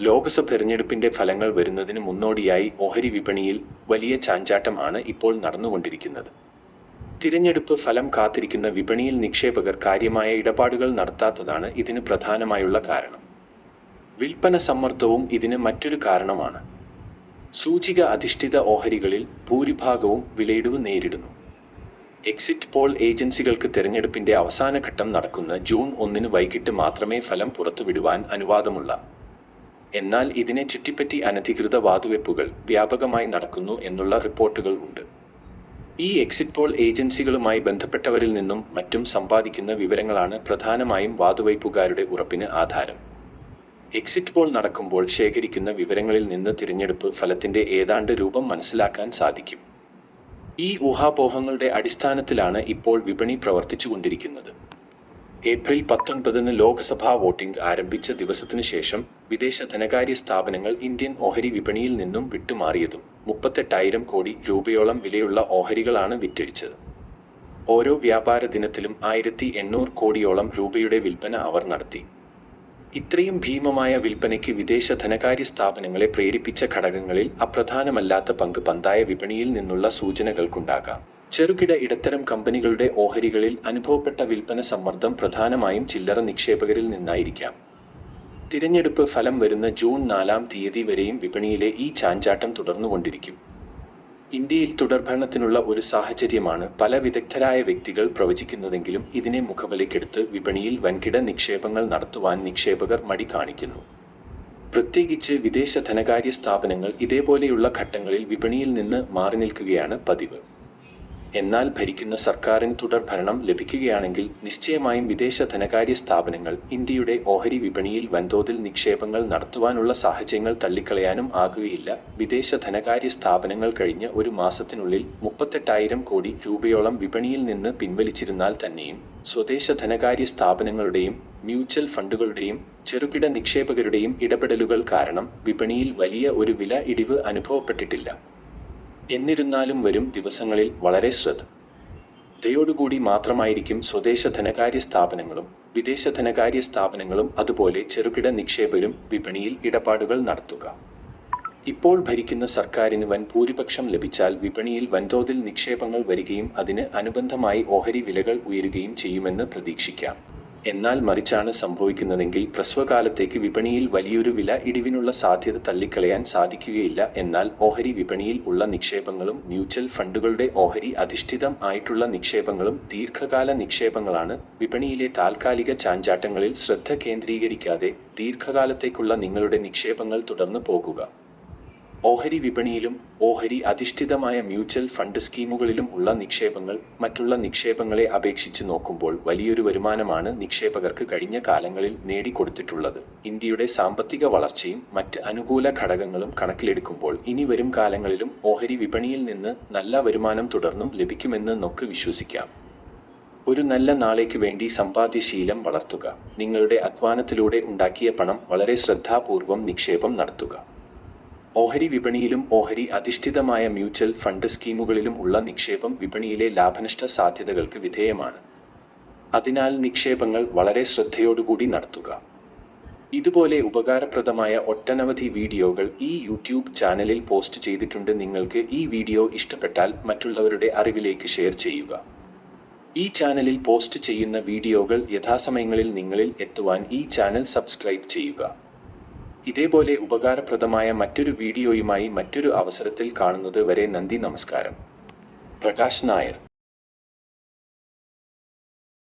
ലോക്സഭ തെരഞ്ഞെടുപ്പിന്റെ ഫലങ്ങൾ വരുന്നതിന് മുന്നോടിയായി ഓഹരി വിപണിയിൽ വലിയ ചാഞ്ചാട്ടമാണ് ഇപ്പോൾ നടന്നുകൊണ്ടിരിക്കുന്നത്. തിരഞ്ഞെടുപ്പ് ഫലം കാത്തിരിക്കുന്ന വിപണിയിൽ നിക്ഷേപകർ കാര്യമായ ഇടപാടുകൾ നടത്താത്തതാണ് ഇതിന് പ്രധാനമായുള്ള കാരണം. വിൽപ്പന സമ്മർദ്ദവും ഇതിന് മറ്റൊരു കാരണമാണ്. സൂചിക അധിഷ്ഠിത ഓഹരികളിൽ ഭൂരിഭാഗവും വിലയിടിവ് നേരിടുന്നു. എക്സിറ്റ് പോൾ ഏജൻസികൾക്ക് തെരഞ്ഞെടുപ്പിന്റെ അവസാന ഘട്ടം നടക്കുന്ന ജൂൺ ഒന്നിന് വൈകിട്ട് മാത്രമേ ഫലം പുറത്തുവിടുവാൻ അനുവാദമുള്ള എന്നാൽ ഇതിനെ ചുറ്റിപ്പറ്റി അനധികൃത വാതുവെപ്പുകൾ വ്യാപകമായി നടക്കുന്നു എന്നുള്ള റിപ്പോർട്ടുകൾ ഉണ്ട്. ഈ എക്സിറ്റ് പോൾ ഏജൻസികളുമായി ബന്ധപ്പെട്ടവരിൽ നിന്നും മറ്റും സമ്പാദിക്കുന്ന വിവരങ്ങളാണ് പ്രധാനമായും വാതുവയ്പുകാരുടെ ഉറപ്പിന് ആധാരം. എക്സിറ്റ് പോൾ നടക്കുമ്പോൾ ശേഖരിക്കുന്ന വിവരങ്ങളിൽ നിന്ന് തിരഞ്ഞെടുപ്പ് ഫലത്തിന്റെ ഏതാണ്ട് രൂപം മനസ്സിലാക്കാൻ സാധിക്കും. ഈ ഊഹാപോഹങ്ങളുടെ അടിസ്ഥാനത്തിലാണ് ഇപ്പോൾ വിപണി പ്രവർത്തിച്ചുകൊണ്ടിരിക്കുന്നത്. ഏപ്രിൽ പത്തൊൻപതിന് ലോക്സഭാ വോട്ടിംഗ് ആരംഭിച്ച ദിവസത്തിനു ശേഷം വിദേശ ധനകാര്യ സ്ഥാപനങ്ങൾ ഇന്ത്യൻ ഓഹരി വിപണിയിൽ നിന്നും വിട്ടുമാറിയതും മുപ്പത്തെട്ടായിരം കോടി രൂപയോളം വിലയുള്ള ഓഹരികളാണ് വിറ്റഴിച്ചത്. ഓരോ വ്യാപാര ദിനത്തിലും ആയിരത്തി എണ്ണൂറ് കോടിയോളം രൂപയുടെ വിൽപ്പന അവർ നടത്തി. ഇത്രയും ഭീമമായ വിൽപ്പനയ്ക്ക് വിദേശ ധനകാര്യ സ്ഥാപനങ്ങളെ പ്രേരിപ്പിച്ച ഘടകങ്ങളിൽ അപ്രധാനമല്ലാത്ത പങ്ക് പന്തായ വിപണിയിൽ നിന്നുള്ള സൂചനകൾക്കുണ്ടാകാം. ചെറുകിട ഇടത്തരം കമ്പനികളുടെ ഓഹരികളിൽ അനുഭവപ്പെട്ട വിൽപ്പന സമ്മർദ്ദം പ്രധാനമായും ചില്ലറ നിക്ഷേപകരിൽ നിന്നായിരിക്കാം. തിരഞ്ഞെടുപ്പ് ഫലം വരുന്ന ജൂൺ നാലാം തീയതി വരെയും വിപണിയിലെ ഈ ചാഞ്ചാട്ടം തുടർന്നുകൊണ്ടിരിക്കും. ഇന്ത്യയിൽ തുടർഭരണത്തിനുള്ള ഒരു സാഹചര്യമാണ് പല വിദഗ്ധരായ വ്യക്തികൾ പ്രവചിക്കുന്നതെങ്കിലും ഇതിനെ മുഖവിലക്കെടുത്ത് വിപണിയിൽ വൻകിട നിക്ഷേപങ്ങൾ നടത്തുവാൻ നിക്ഷേപകർ മടി കാണിക്കുന്നു. പ്രത്യേകിച്ച് വിദേശ ധനകാര്യ സ്ഥാപനങ്ങൾ ഇതേപോലെയുള്ള ഘട്ടങ്ങളിൽ വിപണിയിൽ നിന്ന് മാറി നിൽക്കുകയാണ് പതിവ്. എന്നാൽ ഭരിക്കുന്ന സർക്കാരിന് തുടർ ഭരണം ലഭിക്കുകയാണെങ്കിൽ നിശ്ചയമായും വിദേശ ധനകാര്യ സ്ഥാപനങ്ങൾ ഇന്ത്യയുടെ ഓഹരി വിപണിയിൽ വൻതോതിൽ നിക്ഷേപങ്ങൾ നടത്തുവാനുള്ള സാഹചര്യങ്ങൾ തള്ളിക്കളയാനും ആകുകയില്ല. വിദേശ ധനകാര്യ സ്ഥാപനങ്ങൾ കഴിഞ്ഞ ഒരു മാസത്തിനുള്ളിൽ മുപ്പത്തെട്ടായിരം കോടി രൂപയോളം വിപണിയിൽ നിന്ന് പിൻവലിച്ചിരുന്നാൽ തന്നെയും സ്വദേശ ധനകാര്യ സ്ഥാപനങ്ങളുടെയും മ്യൂച്വൽ ഫണ്ടുകളുടെയും ചെറുകിട നിക്ഷേപകരുടെയും ഇടപെടലുകൾ കാരണം വിപണിയിൽ വലിയ ഒരു വില ഇടിവ് അനുഭവപ്പെട്ടിട്ടില്ല. എന്നിരുന്നാലും വരും ദിവസങ്ങളിൽ വളരെ ശ്രദ്ധ. ദയോടുകൂടി മാത്രമായിരിക്കും സ്വദേശ ധനകാര്യ സ്ഥാപനങ്ങളും വിദേശ ധനകാര്യ സ്ഥാപനങ്ങളും അതുപോലെ ചെറുകിട നിക്ഷേപരും വിപണിയിൽ ഇടപാടുകൾ നടത്തുക. ഇപ്പോൾ ഭരിക്കുന്ന സർക്കാരിന് വൻ ഭൂരിപക്ഷം ലഭിച്ചാൽ വിപണിയിൽ വൻതോതിൽ നിക്ഷേപങ്ങൾ വരികയും അതിന് അനുബന്ധമായി ഓഹരി വിലകൾ ഉയരുകയും ചെയ്യുമെന്ന് പ്രതീക്ഷിക്കാം. എന്നാൽ മറിച്ചാണ് സംഭവിക്കുന്നതെങ്കിൽ പ്രസ്വകാലത്തേക്ക് വിപണിയിൽ വലിയൊരു വില ഇടിവിനുള്ള സാധ്യത തള്ളിക്കളയാൻ സാധിക്കുകയില്ല. എന്നാൽ ഓഹരി വിപണിയിൽ ഉള്ള നിക്ഷേപങ്ങളും മ്യൂച്വൽ ഫണ്ടുകളുടെ ഓഹരി അധിഷ്ഠിതം ആയിട്ടുള്ള നിക്ഷേപങ്ങളും ദീർഘകാല നിക്ഷേപങ്ങളാണ്. വിപണിയിലെ താൽക്കാലിക ചാഞ്ചാട്ടങ്ങളിൽ ശ്രദ്ധ കേന്ദ്രീകരിക്കാതെ ദീർഘകാലത്തേക്കുള്ള നിങ്ങളുടെ നിക്ഷേപങ്ങൾ തുടർന്നു പോകുക. ഓഹരി വിപണിയിലും ഓഹരി അധിഷ്ഠിതമായ മ്യൂച്വൽ ഫണ്ട് സ്കീമുകളിലും ഉള്ള നിക്ഷേപങ്ങൾ മറ്റുള്ള നിക്ഷേപങ്ങളെ അപേക്ഷിച്ച് നോക്കുമ്പോൾ വലിയൊരു വരുമാനമാണ് നിക്ഷേപകർക്ക് കഴിഞ്ഞ കാലങ്ങളിൽ നേടിക്കൊടുത്തിട്ടുള്ളത്. ഇന്ത്യയുടെ സാമ്പത്തിക വളർച്ചയും മറ്റ് അനുകൂല ഘടകങ്ങളും കണക്കിലെടുക്കുമ്പോൾ ഇനി വരും കാലങ്ങളിലും ഓഹരി വിപണിയിൽ നിന്ന് നല്ല വരുമാനം തുടർന്നും ലഭിക്കുമെന്ന് നമുക്ക് വിശ്വസിക്കാം. ഒരു നല്ല നാളേക്ക് വേണ്ടി സമ്പാദ്യശീലം വളർത്തുക. നിങ്ങളുടെ അധ്വാനത്തിലൂടെ ഉണ്ടാക്കിയ പണം വളരെ ശ്രദ്ധാപൂർവം നിക്ഷേപം നടത്തുക. ഓഹരി വിപണിയിലും ഓഹരി അധിഷ്ഠിതമായ മ്യൂച്വൽ ഫണ്ട് സ്കീമുകളിലും ഉള്ള നിക്ഷേപം വിപണിയിലെ ലാഭനഷ്ട സാധ്യതകൾക്ക് വിധേയമാണ്. അതിനാൽ നിക്ഷേപങ്ങൾ വളരെ ശ്രദ്ധയോടുകൂടി നടത്തുക. ഇതുപോലെ ഉപകാരപ്രദമായ ഒട്ടനവധി വീഡിയോകൾ ഈ യൂട്യൂബ് ചാനലിൽ പോസ്റ്റ് ചെയ്തിട്ടുണ്ട്. നിങ്ങൾക്ക് ഈ വീഡിയോ ഇഷ്ടപ്പെട്ടാൽ മറ്റുള്ളവരുടെ അറിവിലേക്ക് ഷെയർ ചെയ്യുക. ഈ ചാനലിൽ പോസ്റ്റ് ചെയ്യുന്ന വീഡിയോകൾ യഥാസമയങ്ങളിൽ നിങ്ങളിൽ എത്തുവാൻ ഈ ചാനൽ സബ്സ്ക്രൈബ് ചെയ്യുക. ഇതേപോലെ ഉപകാരപ്രദമായ മറ്റൊരു വീഡിയോയുമായി മറ്റൊരു അവസരത്തിൽ കാണുന്നത് വരെ നന്ദി നമസ്കാരം. പ്രകാശ് നായർ.